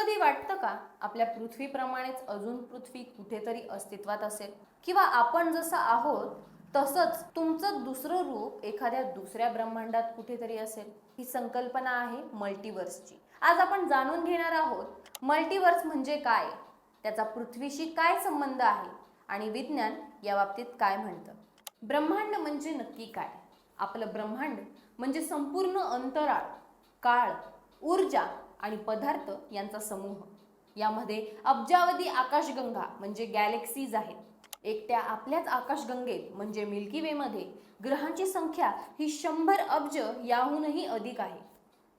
कधी वाटतं का आपल्या पृथ्वीप्रमाणेच अजून पृथ्वी कुठेतरी अस्तित्वात असेल? किंवा आपण जसं आहोत तसंच तुमचं दुसरं रूप एखाद्या दुसऱ्या ब्रह्मांडात कुठेतरी असेल? ही संकल्पना आहे मल्टिवर्सची. आज आपण जाणून घेणार आहोत मल्टिवर्स म्हणजे काय? त्याचा पृथ्वीशी काय संबंध आहे? आणि विज्ञान या बाबतीत काय म्हणतं? ब्रह्मांड म्हणजे नक्की काय? आपलं ब्रह्मांड म्हणजे संपूर्ण अंतराळ काळ ऊर्जा आणि पदार्थ यांचा समूह. यामध्ये अब्जावधी आकाशगंगा म्हणजे गॅलेक्सीज आहेत. एकट्या आपल्याच आकाशगंगेत म्हणजे मिल्की वेमध्ये ग्रहांची संख्या ही शंभर अब्ज याहूनही अधिक आहे.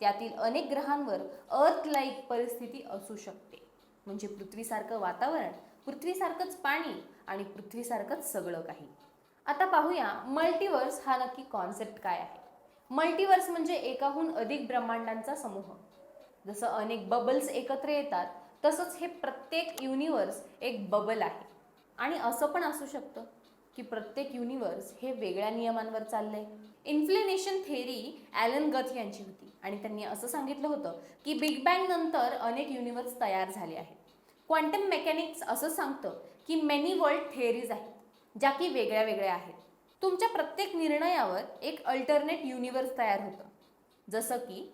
त्यातील अनेक ग्रहांवर अर्थ लाईक परिस्थिती असू शकते. म्हणजे पृथ्वीसारखं वातावरण पृथ्वीसारखंच पाणी आणि पृथ्वीसारखंच सगळं काही. आता पाहूया मल्टिवर्स हा नक्की कॉन्सेप्ट काय आहे. मल्टिवर्स म्हणजे एकाहून अधिक ब्रह्मांडांचा समूह. जसं अनेक बबल्स एकत्र येतात तसंच हे प्रत्येक युनिवर्स एक बबल आहे. आणि असं पण असू शकतं की प्रत्येक युनिवर्स हे वेगळ्या नियमांवर चाललंय. इन्फ्लेनेशन थेरी ॲलन गथ यांची होती. आणि त्यांनी असं सांगितलं होतं की बिग बँग नंतर अनेक युनिवर्स तयार झाले आहेत. क्वांटम मेकॅनिक्स असं सांगतं की मेनी वर्ल्ड थेअरीज आहेत ज्या की वेगळ्या वेगळ्या आहेत. तुमच्या प्रत्येक निर्णयावर एक अल्टरनेट युनिवर्स तयार होतं. जसं की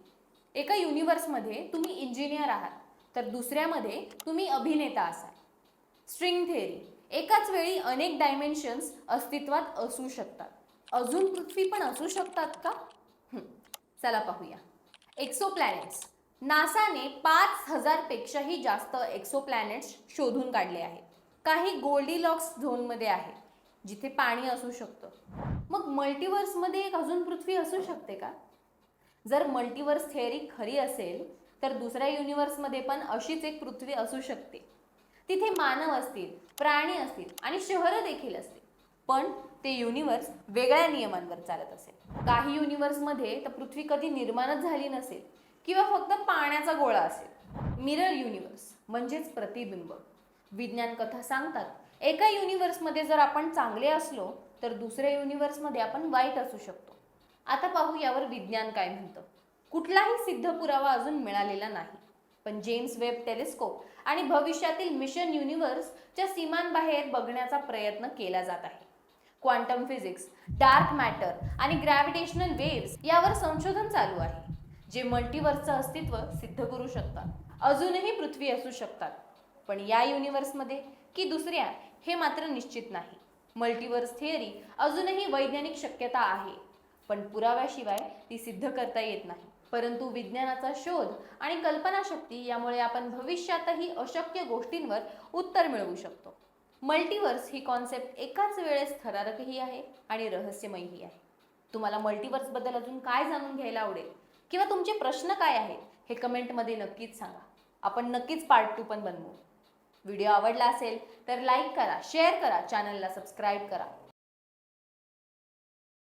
एका युनिवर्समध्ये तुम्ही इंजिनियर आहात तर दुसऱ्यामध्ये तुम्ही अभिनेता असाल. स्ट्रिंग थेअरी एकाच वेळी अनेक डायमेन्शन्स अस्तित्वात असू शकतात. अजून पृथ्वी पण असू शकतात का? चला पाहूया. एक्सो प्लॅनेट्स नासाने पाच हजारपेक्षाही जास्त एक्सो प्लॅनेट्स शोधून काढले आहेत. काही गोल्डीलॉक्स झोनमध्ये आहेत जिथे पाणी असू शकतं. मग मल्टिवर्समध्ये एक अजून पृथ्वी असू शकते का? जर मल्टिवर्स थेअरी खरी असेल तर दुसऱ्या युनिवर्समध्ये पण अशीच एक पृथ्वी असू शकते. तिथे मानव असतील प्राणी असतील आणि शहरं देखील असतील. पण ते युनिवर्स वेगळ्या नियमांवर चालत असेल. काही युनिवर्समध्ये तर पृथ्वी कधी निर्माणच झाली नसेल किंवा फक्त पाण्याचा गोळा असेल. मिरर युनिवर्स म्हणजेच प्रतिबिंब. विज्ञान कथा सांगतात एका युनिवर्समध्ये जर आपण चांगले असलो तर दुसऱ्या युनिवर्समध्ये आपण वाईट असू शकतो. आता पाहू यावर विज्ञान काय म्हणतं. कुठलाही सिद्ध पुरावा अजून मिळालेला नाही. पण जेम्स वेब टेलिस्कोप आणि भविष्यातील मिशन युनिव्हर्सच्या सीमांबाहेर बघण्याचा प्रयत्न केला जात आहे. क्वांटम फिजिक्स डार्क मॅटर आणि ग्रॅव्हिटेशनल वेव्स यावर संशोधन चालू आहे जे मल्टिवर्सचं अस्तित्व सिद्ध करू शकतात. अजूनही पृथ्वी असू शकतात पण या युनिव्हर्समध्ये की दुसऱ्या हे मात्र निश्चित नाही. मल्टिवर्स थिअरी अजूनही वैज्ञानिक शक्यता आहे. पण पुराव्याशिवाय ती सिद्ध करता येत नाही. परंतु विज्ञानाचा शोध आणि कल्पनाशक्ती यामुळे आपण भविष्यातही अशक्य गोष्टींवर उत्तर मिळवू शकतो. मल्टिवर्स ही कॉन्सेप्ट एकाच वेळेस थरारकही आहे आणि रहस्यमयही आहे. तुम्हाला मल्टिवर्सबद्दल अजून काय जाणून घ्यायला आवडेल? किंवा तुमचे प्रश्न काय आहेत? हे कमेंटमध्ये नक्कीच सांगा. आपण नक्कीच पार्ट टू पण बनवू. व्हिडिओ आवडला असेल तर लाईक करा शेअर करा चॅनलला सबस्क्राईब करा.